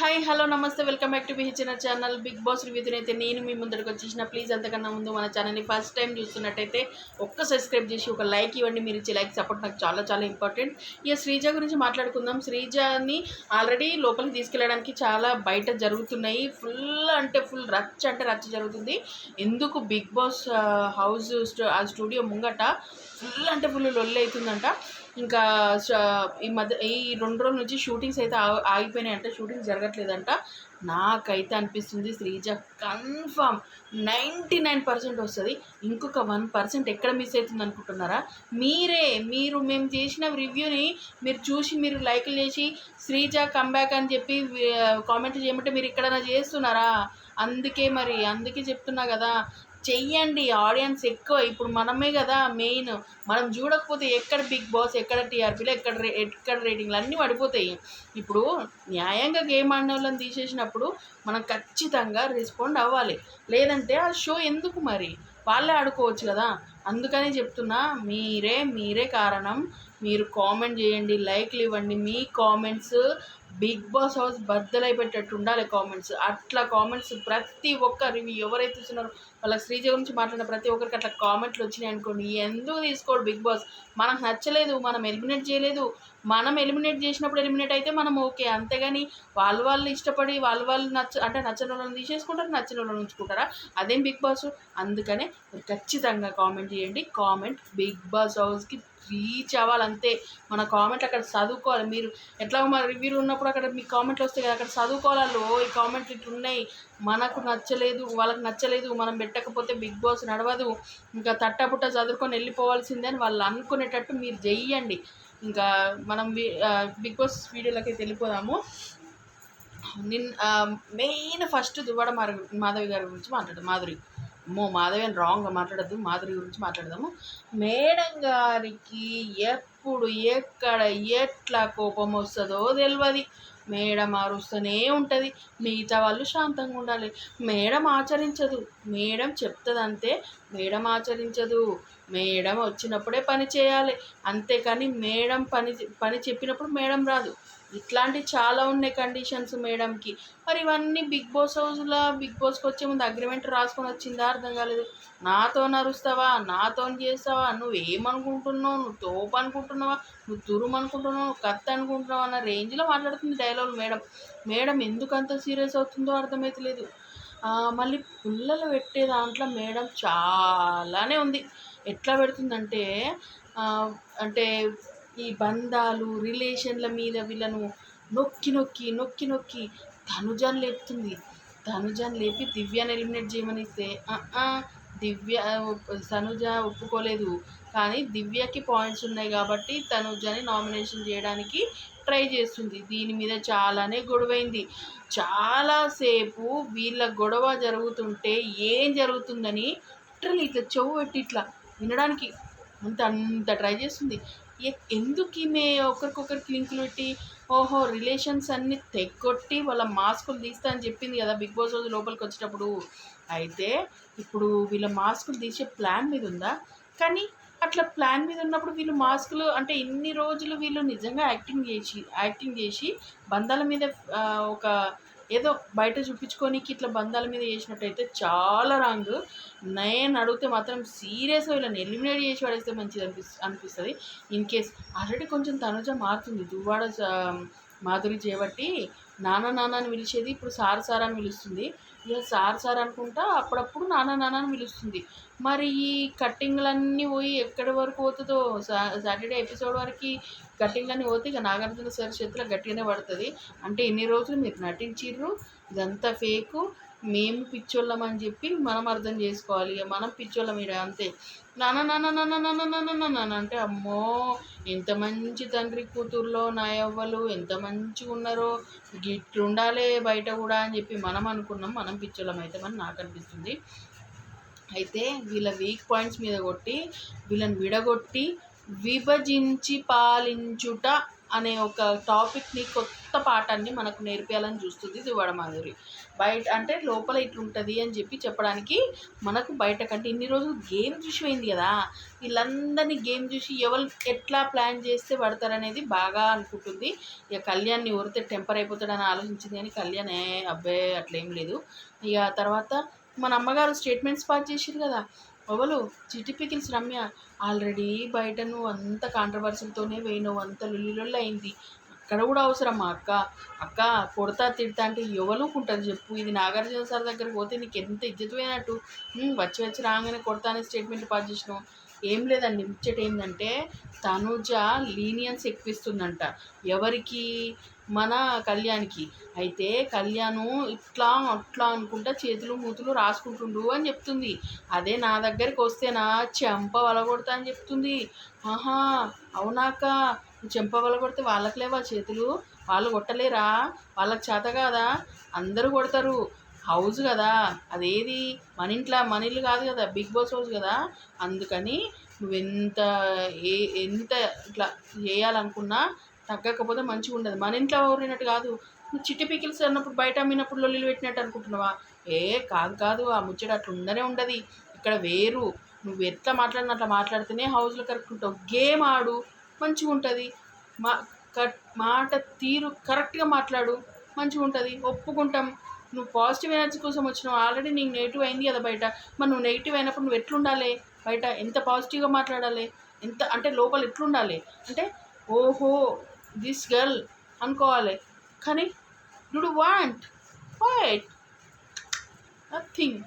Hi hello నమస్తే welcome back to BHN channel. Bigg Boss రివ్యూతోనైతే నేను మీ ముందరికి వచ్చేసిన. ప్లీజ్ అంతకన్నా ముందు మన ఛానల్ని ఫస్ట్ టైం చూస్తున్నట్టయితే ఒక్క సబ్స్క్రైబ్ చేసి ఒక లైక్ ఇవ్వండి. మీరు ఇచ్చే లైక్ సపోర్ట్ నాకు చాలా చాలా ఇంపార్టెంట్. ఇక శ్రీజ గురించి మాట్లాడుకుందాం. శ్రీజని ఆల్రెడీ లోపలికి తీసుకెళ్ళడానికి చాలా బయట జరుగుతున్నాయి. ఫుల్ అంటే ఫుల్ రచ్చ అంటే రచ్చ జరుగుతుంది. ఎందుకు బిగ్ బాస్ హౌస్ స్టూ- ఆ స్టూడియో ముంగట ఫుల్ అంటే ఫుల్ లొల్లి అవుతుందంట. ఇంకా ఈ మధ్య ఈ రెండు రోజుల నుంచి షూటింగ్స్ అయితే ఆగిపోయినాయి ఆగిపోయినాయంట షూటింగ్ జరగట్లేదంట. నాకైతే అనిపిస్తుంది Sreeja confirm ninety nine percent వస్తుంది. ఇంకొక వన్ పర్సెంట్ ఎక్కడ మిస్ అవుతుంది అనుకుంటున్నారా? మీరే మీరు మేము చేసిన రివ్యూని మీరు చూసి మీరు లైక్లు చేసి శ్రీజ కమ్బ్యాక్ అని చెప్పి కామెంట్ చేయమంటే మీరు ఎక్కడైనా చేస్తున్నారా? అందుకే మరి అందుకే చెప్తున్నా కదా. చెయ్యండి ఆడియన్స్ ఎక్కువ. ఇప్పుడు మనమే కదా మెయిన్. మనం చూడకపోతే ఎక్కడ బిగ్ బాస్ ఎక్కడ టీఆర్పీలు ఎక్కడ రే ఎక్కడ రేటింగ్లు అన్నీ పడిపోతాయి. ఇప్పుడు న్యాయంగా గేమ్ ఆడిన వాళ్ళని తీసేసినప్పుడు మనం ఖచ్చితంగా రెస్పాండ్ అవ్వాలి. లేదంటే ఆ షో ఎందుకు మరి? వాళ్ళే ఆడుకోవచ్చు కదా. అందుకని చెప్తున్నా మీరే మీరే కారణం. మీరు కామెంట్ చేయండి లైక్లు ఇవ్వండి. మీ కామెంట్స్ బిగ్ బాస్ హౌస్ బద్దలైపెట్టేట్టు ఉండాలి కామెంట్స్ అట్లా కామెంట్స్ ప్రతి ఒక్క రివ్యూ ఎవరైతే ఇస్తున్నారో వాళ్ళ శ్రీజ గురించి మాట్లాడిన ప్రతి ఒక్కరికి అట్లా కామెంట్లు వచ్చినాయి అనుకోండి. ఎందుకు తీసుకోడు బిగ్ బాస్? మనకు నచ్చలేదు మనం ఎలిమినేట్ చేయలేదు. మనం ఎలిమినేట్ చేసినప్పుడు ఎలిమినేట్ అయితే మనం ఓకే అంతేగాని వాళ్ళు వాళ్ళు ఇష్టపడి వాళ్ళు వాళ్ళు నచ్చ అంటే నచ్చిన వాళ్ళని తీసేసుకుంటారు నచ్చిన వాళ్ళని ఉంచుకుంటారా? అదేం బిగ్ బాస్? అందుకనే ఖచ్చితంగా కామెంట్ చేయండి. కామెంట్ బిగ్ బాస్ హౌస్కి రీచ్ అవ్వాలి అంతే మన కామెంట్ అక్కడ చదువుకోవాలి. మీరు ఎట్లా మన రివ్యూలు ఉన్నప్పుడు అక్కడ మీ కామెంట్లు వస్తాయి కదా అక్కడ చదువుకోవాలి ఓ ఈ కామెంట్లు ఇట్లా ఉన్నాయి. మనకు నచ్చలేదు వాళ్ళకి నచ్చలేదు మనం పెట్టకపోతే బిగ్ బాస్ నడవదు. ఇంకా తట్టపుట్ట చదువుకొని వెళ్ళిపోవాల్సిందే అని వాళ్ళు అనుకునేటట్టు మీరు చెయ్యండి. ఇంకా మనం బిగ్ బాస్ వీడియోలోకి వెళ్ళిపోదాము. నిన్ మెయిన్ ఫస్ట్ దువ్వాడ మార మాధవి గారి గురించి మాట్లాడు మాధురి. అమ్మో మాధవి అని రాంగ్గా మాట్లాడద్దు మాధురి గురించి మాట్లాడదాము. మేడం గారికి ఎప్పుడు ఎక్కడ ఎట్లా కోపం వస్తుందో తెలియదు మేడం అరుస్తూనే ఉంటుంది. మిగతా వాళ్ళు శాంతంగా ఉండాలి. మేడం ఆచరించదు. మేడం చెప్తుందంతే. మేడం ఆచరించదు. మేడం వచ్చినప్పుడే పని చేయాలి. అంతేకాని మేడం పని పని చెప్పినప్పుడు మేడం రాదు. ఇట్లాంటివి చాలా ఉన్నాయి కండిషన్స్ మేడంకి. మరి ఇవన్నీ బిగ్ బాస్ హౌస్లో బిగ్ బాస్కి వచ్చే ముందు అగ్రిమెంట్ రాసుకొని వచ్చిందా? అర్థం కాలేదు. నాతో నరుస్తావా? నాతో చేస్తావా? నువ్వు ఏమనుకుంటున్నావు నువ్వు తోపు అనుకుంటున్నావా? నువ్వు తురుము అనుకుంటున్నావు? నువ్వు కత్తి అనుకుంటున్నావు? అన్న రేంజ్లో మాట్లాడుతుంది డైలాగ్ మేడం. మేడం ఎందుకు అంత సీరియస్ అవుతుందో అర్థమవుతలేదు ఆ, మళ్ళీ పుల్లలు పెట్టే దాంట్లో మేడం చాలానే ఉంది. ఎట్లా పెడుతుందంటే అంటే ఈ బంధాలు రిలేషన్ల మీద వీళ్ళను నొక్కి నొక్కి నొక్కి నొక్కి ధనుజాన్ని లేపుతుంది. ధనుజాన్ని లేపి దివ్యాన్ని ఎలిమినేట్ చేయమనిస్తే దివ్య తనుజ ఒప్పుకోలేదు. కానీ దివ్యకి పాయింట్స్ ఉన్నాయి కాబట్టి తనుజని నామినేషన్ చేయడానికి ట్రై చేస్తుంది. దీని మీద చాలానే గొడవైంది. చాలాసేపు వీళ్ళ గొడవ జరుగుతుంటే ఏం జరుగుతుందని లిటరల్ ఇట్లా చెవు పెట్టి ఇట్లా వినడానికి అంత అంత ట్రై చేస్తుంది. ఎందుకు ఈమె ఒకరికొకరికి లింకులు పెట్టి ఓహో రిలేషన్స్ అన్నీ తెగొట్టి వాళ్ళ మాస్కులు తీస్తా అని చెప్పింది కదా బిగ్ బాస్ రోజు లోపలికి వచ్చేటప్పుడు. అయితే ఇప్పుడు వీళ్ళ మాస్కులు తీసే ప్లాన్ మీద ఉందా? కానీ అట్లా ప్లాన్ మీద ఉన్నప్పుడు వీళ్ళు మాస్కులు అంటే ఇన్ని రోజులు వీళ్ళు నిజంగా యాక్టింగ్ చేసి యాక్టింగ్ చేసి బంధాల మీద ఒక ఏదో బయట చూపించుకోనికి ఇట్లా బంధాల మీద చేసినట్టయితే చాలా రాంగ్. నేను అడిగితే మాత్రం సీరియస్గా వీళ్ళని ఎలిమినేట్ చేసి పడేస్తే మంచిది అనిపిస్ అనిపిస్తుంది. ఇన్ కేస్ ఆల్రెడీ కొంచెం తనుజ మారుతుంది. దువ్వాడ మాధురి చేయబట్టి నాన్న నాన్న అని పిలిచేది ఇప్పుడు సార్ సార్ అని పిలుస్తుంది. ఇక సార్ సార్ అనుకుంటా అప్పుడప్పుడు నాన్న నాన్న అని పిలుస్తుంది. మరి ఈ కట్టింగ్లన్నీ పోయి ఎక్కడి వరకు పోతుందో సా- సాటర్డే ఎపిసోడ్ వరకు కట్టింగ్లన్నీ పోతే ఇక నాగార్జున సార్ చేతిలో గట్టిగానే పడుతుంది. అంటే ఇన్ని రోజులు మీరు నటించిర్రు? ఇదంతా ఫేకు. మేము పిచ్చోళ్ళం అని చెప్పి మనం అర్థం చేసుకోవాలి. ఇక మనం పిచ్చోళ్ళం ఈడ అంతే. నాన్న నాన్న నాన్న నాన్న నాన్న నాన్న అంటే అమ్మో ఎంత మంచి తండ్రి కూతుర్లో నాయవ్వలు ఎంత మంచిగా ఉన్నారో గిట్లుండాలే బయట కూడా అని చెప్పి మనం అనుకున్నాం. మనం పిచ్చోళ్ళం అవుతామని నాకు అనిపిస్తుంది. అయితే వీళ్ళ వీక్ పాయింట్స్ మీద కొట్టి వీళ్ళని విడగొట్టి విభజించి పాలించుట అనే ఒక టాపిక్ని కొత్త పాఠాన్ని మనకు నేర్పించాలని చూస్తుంది దువ్వాడ మాధురి బయట అంటే లోపల ఇట్లుంటుంది అని చెప్పి చెప్పడానికి మనకు బయట కంటే ఇన్ని రోజులు గేమ్ చూసి పోయింది కదా. వీళ్ళందరినీ గేమ్ చూసి ఎవరు ఎట్లా ప్లాన్ చేస్తే పడతారనేది బాగా అనుకుంటుంది. ఇక కళ్యాణ్ని ఎవరితే టెంపర్ అయిపోతాడని ఆలోచించింది కానీ కళ్యాణ్ ఏ అబ్బాయి అట్లేం లేదు. ఇక తర్వాత మన అమ్మగారు స్టేట్మెంట్స్ పాస్ చేసిరు కదా. ఎవరు చిటి పికిల్స్ రమ్య ఆల్రెడీ బయట నువ్వు అంత కాంట్రవర్సీలతోనే పోయినావు అంత లొల్లి అయింది. అక్కడ కూడా అవసరమా అక్క? అక్క కొడతా తిడతా అంటే ఎవరుకుంటుంది చెప్పు. ఇది నాగార్జున సార్ దగ్గరికి పోతే నీకు ఎంత ఇజ్జతమైనట్టు వచ్చి వచ్చి రాగానే కొడతా అనే స్టేట్మెంట్ పాస్ చేసినావు. ఏం లేదండి. ముచ్చట ఏంటంటే తనుజ లీనియన్స్ ఎక్కువిస్తుందంట ఎవరికి? మన కళ్యాణ్కి. అయితే కళ్యాణ్ ఇట్లా అట్లా అనుకుంటా చేతులు మూతులు రాసుకుంటుండు అని చెప్తుంది. అదే నా దగ్గరికి వస్తేనా చెంప వలగొడతా అని చెప్తుంది. ఆహా అవునాక చెంప వలగొడితే వాళ్ళకి లేవా చేతులు? వాళ్ళు కొట్టలేరా? వాళ్ళకి చేత కాదా? అందరూ కొడతారు. హౌస్ కదా. అదేది? మన ఇంట్లో మన ఇల్లు కాదు కదా. బిగ్ బాస్ హౌస్ కదా. అందుకని నువ్వెంత ఏ ఎంత ఇట్లా చేయాలనుకున్నా తగ్గకపోతే మంచిగా ఉండదు. మన ఇంట్లో ఊరినట్టు కాదు. నువ్వు చిట్టి పికిల్స్ అన్నప్పుడు బయట అమ్మినప్పుడు లొల్లిలు పెట్టినట్టు అనుకుంటున్నావా? ఏ కాదు కాదు. ఆ ముచ్చట అట్లా ఉండనే ఉండదు. ఇక్కడ వేరు. నువ్వు ఎట్లా మాట్లాడిన అట్లా మాట్లాడితేనే హౌస్లో కరెక్ట్ ఉంటావు. గేమ్ ఆడు. మంచిగా ఉంటుంది. మా కట్ మాట తీరు కరెక్ట్గా మాట్లాడు. మంచిగా ఉంటుంది. ఒప్పుకుంటాం. నువ్వు పాజిటివ్ ఎనర్జీ కోసం వచ్చినావు. ఆల్రెడీ నీకు నెగిటివ్ అయింది కదా బయట. మరి నువ్వు నెగిటివ్ అయినప్పుడు నువ్వు ఎట్లుండాలి బయట? ఎంత పాజిటివ్గా మాట్లాడాలి? ఎంత అంటే లోపల ఎట్లుండాలి? అంటే ఓహో దిస్ గర్ల్ అనుకోవాలి. కానీ do want wait nothing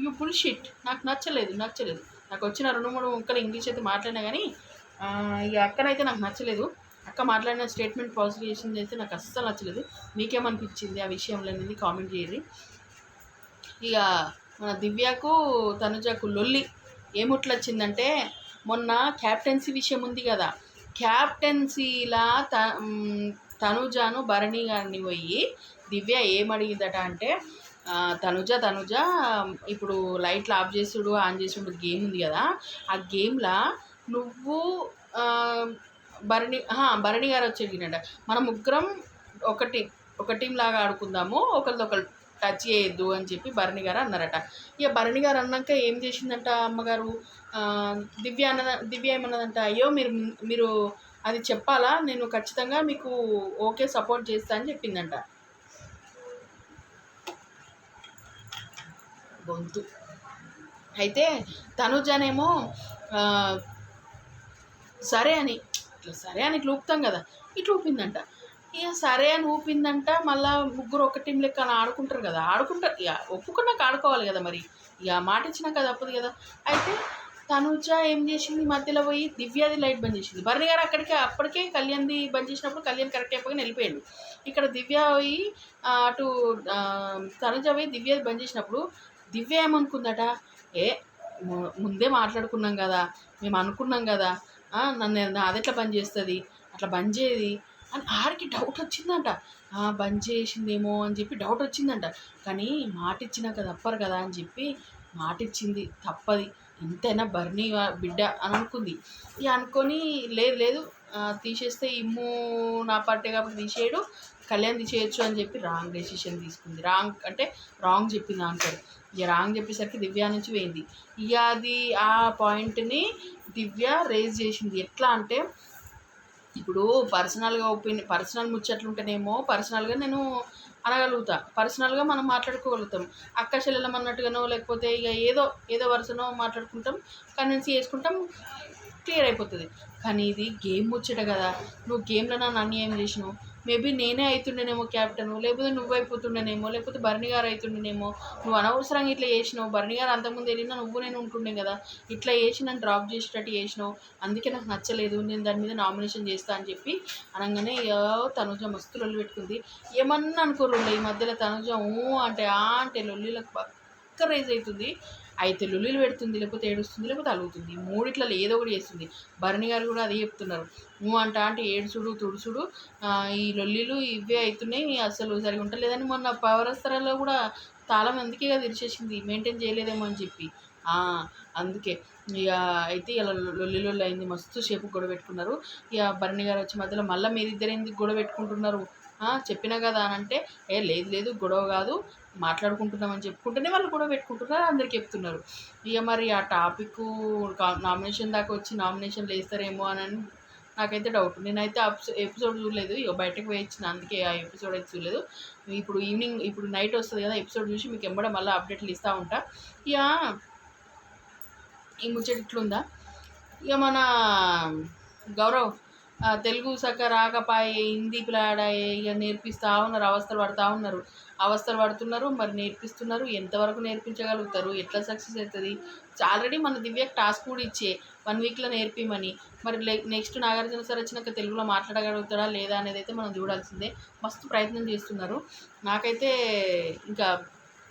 you bullshit నాకు నచ్చలేదు నచ్చలేదు. నాకు వచ్చిన రెండు మూడు ముక్కలు ఇంగ్లీష్ అయితే మాట్లాడినా కానీ ఆ, ఇక అక్కనైతే నాకు నచ్చలేదు. అక్క మాట్లాడిన స్టేట్మెంట్ పాజిటివ్ చేసింది అయితే నాకు అస్సలు నచ్చలేదు. మీకేమనిపించింది ఆ విషయంలో అనేది కామెంట్ చేయండి. ఇక మన దివ్యకు తనుజకు లొల్లి ఏముట్లు వచ్చిందంటే మొన్న క్యాప్టెన్సీ విషయం ఉంది కదా. క్యాప్టెన్సీలా త తనుజాను భరణి గారిని పోయి దివ్య ఏమడిగిందట అంటే తనుజ తనుజ ఇప్పుడు లైట్లు ఆఫ్ చేసుడు ఆన్ చేసుడు గేమ్ ఉంది కదా. ఆ గేమ్లా నువ్వు భరణి భరణి గారు వచ్చి అడిగినట మన ముగ్గురం ఒకటి ఒక టీం లాగా ఆడుకుందాము ఒకరిది ఒకరు టచ్ చేయొద్దు అని చెప్పి భరణి గారు అన్నారట. ఇక భరణి గారు అన్నాక ఏం చేసిందంట అమ్మగారు? దివ్య అన్న దివ్య ఏమన్నదంట అయ్యో మీరు మీరు అది చెప్పాలా? నేను ఖచ్చితంగా మీకు ఓకే సపోర్ట్ చేస్తా అని చెప్పిందంట. గొంతు. అయితే తనుజనేమో సరే అని ఇట్లా సరే అని ఇట్లా ఊపుతాం కదా. ఇట్లా ఊపిందంట. ఇక సరే అని ఊపిందంట మళ్ళా ముగ్గురు ఒక టీం లెక్క అని ఆడుకుంటారు కదా. ఆడుకుంటారు ఇక ఒప్పుకున్నాక ఆడుకోవాలి కదా మరి. ఇక మాట ఇచ్చినాక తప్పదు కదా. అయితే తనుజ ఏం చేసింది? మధ్యలో పోయి దివ్యాది లైట్ బంద్ చేసింది. భరణి గారు అక్కడికి అప్పటికే కళ్యాణ్ది బంద్ చేసినప్పుడు కళ్యాణ్ కరెక్ట్ అయిపోయి వెళ్ళిపోయాడు. ఇక్కడ దివ్య పోయి అటు తనుజ పోయి దివ్యాది బంద్ చేసినప్పుడు దివ్య ఏమనుకుందట? ఏ ముందే మాట్లాడుకున్నాం కదా. మేము అనుకున్నాం కదా. నన్ను అది ఎట్లా బంద్ చేస్తుంది? అట్లా బంద్ చేయది? అని ఆడికి డౌట్ వచ్చిందంట. బంద్ చేసిందేమో అని చెప్పి డౌట్ వచ్చిందంట. కానీ మాట ఇచ్చినాక తప్పరు కదా అని చెప్పి మాట ఇచ్చింది తప్పది. ఎంతైనా బర్నీ బిడ్డ అని అనుకుంది. ఇక అనుకొని లేదు లేదు తీసేస్తే ఇమ్ము నా పార్టీ కాబట్టి తీసేయడు. కళ్యాణ్ తీసేయచ్చు అని చెప్పి రాంగ్ డెసిషన్ తీసుకుంది. రాంగ్ అంటే రాంగ్ చెప్పింది ఆన్సర్ ఇక రాంగ్ చెప్పేసరికి దివ్య నుంచి పోయింది. ఇక అది ఆ పాయింట్ని దివ్య రేజ్ చేసింది. ఎట్లా అంటే ఇప్పుడు పర్సనల్గా ఒపీనియన్ పర్సనల్ ముచ్చట్లు ఉంటేనేమో పర్సనల్గా నేను అనగలుగుతా. పర్సనల్గా మనం మాట్లాడుకోగలుగుతాం. అక్క చెల్లెలం అన్నట్టుగానో లేకపోతే ఇక ఏదో ఏదో వరుసనో మాట్లాడుకుంటాం. కన్విన్స్ చేసుకుంటాం. క్లియర్ అయిపోతుంది. కానీ ఇది గేమ్ ముచ్చట కదా. నువ్వు గేమ్లో నన్ను అన్యాయం చేసినావు. మేబీ నేనే అవుతుండేనేమో క్యాప్టెన్ లేకపోతే నువ్వు అయిపోతుండేనేమో లేకపోతే భరణి గారు అవుతుండేనేమో నువ్వు అనవసరంగా ఇట్లా చేసినావు. భరణి గారు అంతకుముందు వెళ్ళినా నువ్వు నేను ఉంటుండే కదా. ఇట్లా చేసి నన్ను డ్రాప్ చేసేటట్టు చేసినావు. అందుకే నాకు నచ్చలేదు. నేను దాని మీద నామినేషన్ చేస్తా అని చెప్పి అనగానే తనుజ మస్తు లొల్లి పెట్టుకుంది. ఏమన్నా అనుకోరు ఈ మధ్యలో తనుజ ఊ అంటే ఆ అంటే లొల్లిలకు పక్క రైజ్ అవుతుంది. అయితే లుల్లులు పెడుతుంది లేకపోతే ఏడుస్తుంది లేకపోతే అలుగుతుంది. మూడిట్లలో ఏదో ఒకటి చేస్తుంది. భరణి గారు కూడా అదే చెప్తున్నారు. నువ్వు అంట అంటే ఏడుచుడు తుడుచుడు ఈ లొల్లిలు ఇవే అవుతున్నాయి అసలు సరిగా ఉంటలేదని మొన్న పవరస్తరాల్లో కూడా తాళం అందుకే కదా తెరిచేసింది మెయింటైన్ చేయలేదేమో అని చెప్పి. అందుకే. ఇక అయితే ఇలా లొల్లి లొల్లి అయింది మస్తు సేపు గొడవ పెట్టుకున్నారు. ఇక భరణి గారు వచ్చి మధ్యలో మళ్ళీ మీరిద్దరు ఎందుకు గొడవ పెట్టుకుంటున్నారు? చెప్పినా కదా అని అంటే ఏ లేదు లేదు గొడవ కాదు మాట్లాడుకుంటున్నామని చెప్పుకుంటేనే వాళ్ళు గొడవ పెట్టుకుంటున్నారు అందరికి చెప్తున్నారు. ఇక మరి ఆ టాపిక్ నామినేషన్ దాకా వచ్చి నామినేషన్లు వేస్తారేమో అని అని నాకైతే డౌట్. నేనైతే ఎపిసోడ్ చూడలేదు. ఇక బయటకు వేయించిన అందుకే ఆ ఎపిసోడ్ అయితే చూడలేదు. ఇప్పుడు ఈవినింగ్ ఇప్పుడు నైట్ వస్తుంది కదా ఎపిసోడ్ చూసి మీకు ఎంబడ మళ్ళీ అప్డేట్లు ఇస్తూ ఉంటా. ఇక ఈ ముచ్చట ఇట్లుందా? ఇక మన గౌరవ్ తెలుగు సక్క రాకపాయే హిందీ ప్లాడాయే ఇక నేర్పిస్తూ ఉన్నారు అవస్థలు పడుతూ ఉన్నారు. అవస్థలు పడుతున్నారు మరి నేర్పిస్తున్నారు ఎంతవరకు నేర్పించగలుగుతారు ఎట్లా సక్సెస్ అవుతుంది? ఆల్రెడీ మన దివ్యకు టాస్క్ కూడా ఇచ్చే వన్ వీక్లో నేర్పిమని. మరి నెక్స్ట్ నాగార్జున సార్ వచ్చినాక తెలుగులో మాట్లాడగలుగుతాడా లేదా అనేది అయితే మనం చూడాల్సిందే. మస్తు ప్రయత్నం చేస్తున్నారు. నాకైతే ఇంకా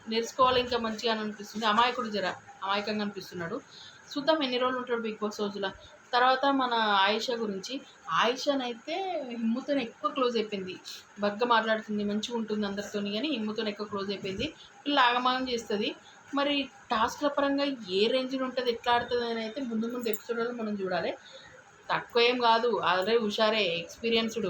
నేర్చుకోవాలి ఇంకా మంచిగా అని అనిపిస్తుంది. అమాయకుడు జర అమాయకంగా అనిపిస్తున్నాడు. చూద్దాం ఎన్ని రోజులు ఉంటాడు బిగ్ బాస్ రోజుల. తర్వాత మన ఆయిషా గురించి. ఆయిషానైతే హిమ్ముతో ఎక్కువ క్లోజ్ అయిపోయింది. బగ్గ మాట్లాడుతుంది మంచిగా ఉంటుంది అందరితో కానీ హిమ్ముతో ఎక్కువ క్లోజ్ అయిపోయింది. పిల్ల ఆగమాగం చేస్తుంది. మరి టాస్క్ల పరంగా ఏ రేంజ్లో ఉంటుంది ఎట్లా ఆడుతుంది అని అయితే ముందు ముందు ఎపిసోడ్లో మనం చూడాలి. తక్కువ ఏం కాదు. ఆల్రెడీ హుషారే ఎక్స్పీరియన్స్డ్.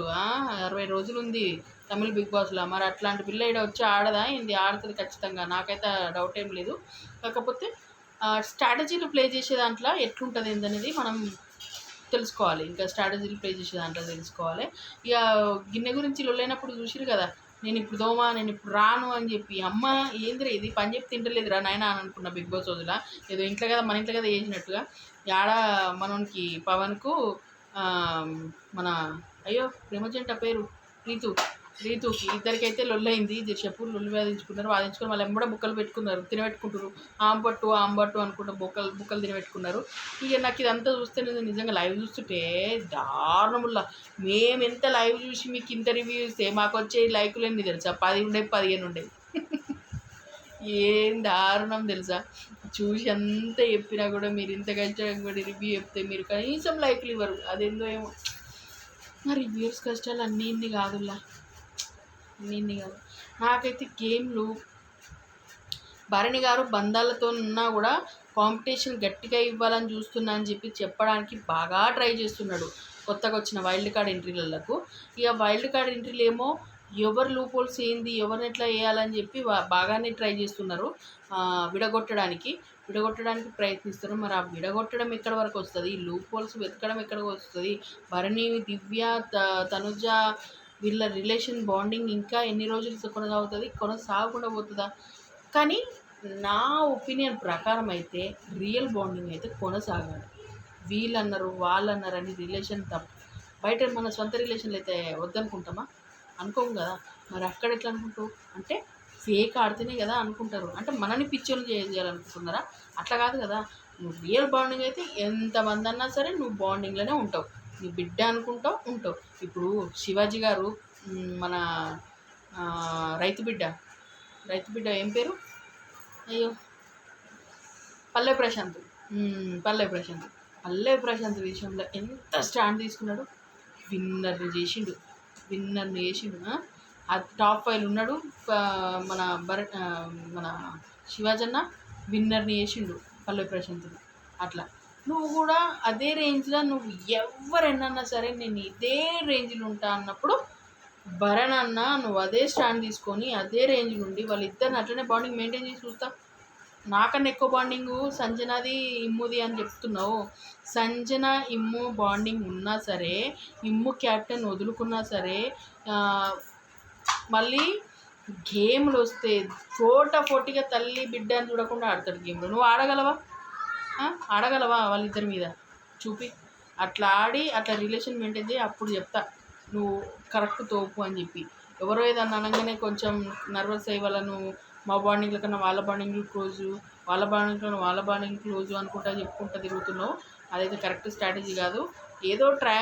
అరవై రోజులు ఉంది తమిళ బిగ్ బాస్లో మరి అట్లాంటి పిల్ల ఇక్కడ వచ్చి ఆడదా? ఏంది? ఆడుతుంది ఖచ్చితంగా. నాకైతే డౌట్ ఏం లేదు. కాకపోతే స్ట్రాటజీలు ప్లే చేసే దాంట్లో ఎట్లుంటుంది ఏందనేది మనం తెలుసుకోవాలి. ఇంకా స్ట్రాటజీలు ప్లే చేసే దాంట్లో తెలుసుకోవాలి. ఇక గిన్నె గురించి లొల్లైనప్పుడు చూసిరు కదా నేను ఇప్పుడు దోమా నేను ఇప్పుడు రాను అని చెప్పి. అమ్మ ఏందిరా ఇది? పని చెప్పి తింటలేదురా నాయన అని అనుకున్న బిగ్ బాస్ రోజుల. ఏదో ఇంట్లో కదా మన ఇంట్లో కదా చేసినట్టుగా. యాడ మనకి పవన్కు మన అయ్యో ప్రేమజంట పేరు రీతు రీతుకి. ఇద్దరికైతే లొల్లైంది ఇది చెప్పు లొల్లి వాదించుకున్నారు. వాదించుకొని వాళ్ళు ఎంబడ బుక్కలు పెట్టుకున్నారు. తినబెట్టుకుంటారు ఆంబట్టు ఆంబట్టు అనుకుంటూ బుక్కలు బుక్కలు తినబెట్టుకున్నారు. ఇక నాకు ఇదంతా చూస్తే నేను నిజంగా లైవ్ చూస్తుంటే దారుణముల్లా. మేము ఎంత లైవ్ చూసి మీకు ఇంత రివ్యూ ఇస్తే మాకు వచ్చే లైకులు ఎన్ని తెలుసా? పది ఉండేవి పదిహేను ఉండేవి ఏం దారుణం తెలుసా? చూసి అంత చెప్పినా కూడా మీరు ఇంత కష్టం కూడా రివ్యూ చెప్తే మీరు కనీసం లైక్లు ఇవ్వరు. అదేందో ఏమో. మరి రివ్యూస్ కష్టాలు అన్నీ ఇన్ని కాదులా నేను కాదు. నాకైతే గేమ్లు భరణి గారు బంధాలతో ఉన్నా కూడా కాంపిటీషన్ గట్టిగా ఇవ్వాలని చూస్తున్నా అని చెప్పి చెప్పడానికి బాగా ట్రై చేస్తున్నాడు కొత్తగా వచ్చిన వైల్డ్ కార్డ్ ఎంట్రీలకు ఇక వైల్డ్ కార్డ్ ఎంట్రీలు ఏమో ఎవరు లూపోల్స్ ఏంది ఎవరిని ఎట్లా వేయాలని చెప్పి బాగానే ట్రై చేస్తున్నారు. విడగొట్టడానికి విడగొట్టడానికి ప్రయత్నిస్తున్నారు. మరి ఆ విడగొట్టడం ఎక్కడ వరకు వస్తుంది? లూపోల్స్ వెతకడం ఎక్కడ వస్తుంది? భరణి దివ్య త- తనుజ వీళ్ళ రిలేషన్ బాండింగ్ ఇంకా ఎన్ని రోజులు కొనసాగుతుంది కొనసాగకుండా పోతుందా? కానీ నా ఒపీనియన్ ప్రకారం అయితే రియల్ బాండింగ్ అయితే కొనసాగాలి వీళ్ళన్నారు వాళ్ళన్నారు అని రిలేషన్ తప్ప. బయట మన సొంత రిలేషన్లు అయితే వద్దనుకుంటామా? అనుకోము కదా. మరి అక్కడ ఎట్లా అనుకుంటావు? అంటే ఫేక్ ఆడితేనే కదా అనుకుంటారు. అంటే మనని పిక్చర్లు చేయాలనుకుంటున్నారా? అట్లా కాదు కదా. నువ్వు రియల్ బాండింగ్ అయితే ఎంతమంది అన్నా సరే నువ్వు బాండింగ్లోనే ఉంటావు. నీ బిడ్డ అనుకుంటావు ఉంటావు. ఇప్పుడు శివాజీ గారు మన రైతు బిడ్డ. రైతు బిడ్డ ఏం పేరు? అయ్యో. పల్లె ప్రశాంత్. పల్లె ప్రశాంత్. పల్లె ప్రశాంత్ విషయంలో ఎంత స్టాండ్ తీసుకున్నాడు? విన్నర్ని చేసిండు. విన్నర్ని చేసిండు ఆ? టాప్ ఫైవ్ ఉన్నాడు మన భర మన శివాజన్న. విన్నర్ని చేసిండు పల్లె ప్రశాంత్ని. అట్లా. నువ్వు కూడా అదే రేంజ్లో నువ్వు ఎవరైనా సరే నేను ఇదే రేంజ్లో ఉంటా అన్నప్పుడు భరణ్ అన్న నువ్వు అదే స్టాండ్ తీసుకొని అదే రేంజ్ నుండి వాళ్ళిద్దరిని అట్లనే బాండింగ్ మెయింటైన్ చేసి చూస్తా. నాకన్నా ఎక్కువ బాండింగ్ సంజనాది ఇమ్ముది అని చెప్తున్నావు. సంజన ఇమ్ము బాండింగ్ ఉన్నా సరే ఇమ్ము క్యాప్టెన్ వదులుకున్నా సరే మళ్ళీ గేమ్లు వస్తే ఫోటా ఫోటీగా తల్లి బిడ్డ అని చూడకుండా ఆడతాడు గేమ్లు. నువ్వు ఆడగలవా? ఆడగలవా వాళ్ళిద్దరి మీద? చూపి. అట్లా ఆడి అట్లా రిలేషన్ మెయింటైన్ చేయి అప్పుడు చెప్తా. నువ్వు కరెక్ట్ తోపు అని చెప్పి. ఎవరో ఏదన్నా అనగానే కొంచెం నర్వస్ అయ్యి వాళ్ళను మా బాండింగ్ల కన్నా వాళ్ళ బాండింగ్లు క్లోజు వాళ్ళ బాండింగ్ కన్నా వాళ్ళ బాండింగ్ క్లోజు అనుకుంటా చెప్పుకుంటా తిరుగుతున్నావు. అదైతే కరెక్ట్ స్ట్రాటజీ కాదు. ఏదో ట్రా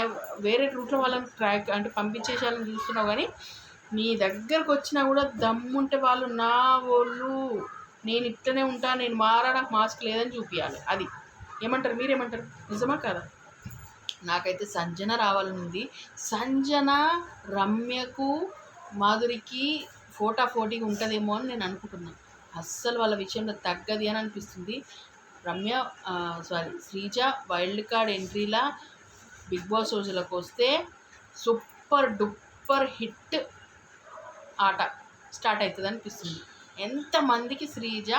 వేరే రూట్లో వాళ్ళని ట్రాక్ అంటే పంపించేసేయాలని చూస్తున్నావు కానీ నీ దగ్గరకు వచ్చినా కూడా దమ్ముంటే వాళ్ళు నా వాళ్ళు. నేను ఇట్లనే ఉంటాను నేను మారడానికి మాస్క్ లేదని చూపించాలి అది. ఏమంటారు? మీరేమంటారు? నిజమా కదా? నాకైతే సంజన రావాలని ఉంది సంజన రమ్యకు మాధురికి ఫోటా ఫోటీగా ఉంటుందేమో అని నేను అనుకుంటున్నాను అస్సలు వాళ్ళ విషయంలో తగ్గది అని అనిపిస్తుంది. Ramya sorry Sreeja wild card ఎంట్రీలా Bigg Boss రోజులకు వస్తే సూపర్ డూపర్ హిట్ ఆట స్టార్ట్ అవుతుంది అనిపిస్తుంది ఎంతమందికి శ్రీజ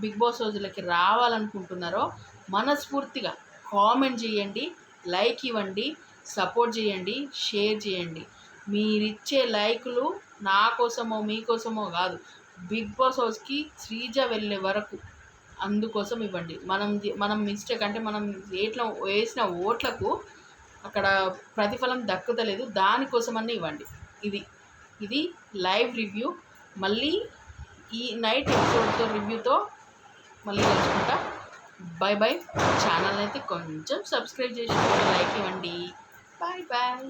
బిగ్ బాస్ రోజులకి రావాలనుకుంటున్నారో మనస్ఫూర్తిగా కామెంట్ చేయండి లైక్ ఇవ్వండి సపోర్ట్ చేయండి షేర్ చేయండి. మీరిచ్చే లైకులు నా కోసమో మీకోసమో కాదు. బిగ్ బాస్ హౌస్కి శ్రీజ వెళ్ళే వరకు అందుకోసం ఇవ్వండి. మనం మనం మిస్టేక్ అంటే మనం ఏట్లా వేసిన ఓట్లకు అక్కడ ప్రతిఫలం దక్కుతలేదు. దానికోసమన్నీ ఇవ్వండి. ఇది ఇది లైవ్ రివ్యూ. మళ్ళీ ఈ నైట్ ఎపిసోడ్తో రివ్యూతో మళ్ళీ కలుసుకుంటా. బాయ్ బాయ్ ఛానల్ అయితే కొంచెం సబ్స్క్రైబ్ చేసి లైక్ ఇవ్వండి. Bye bye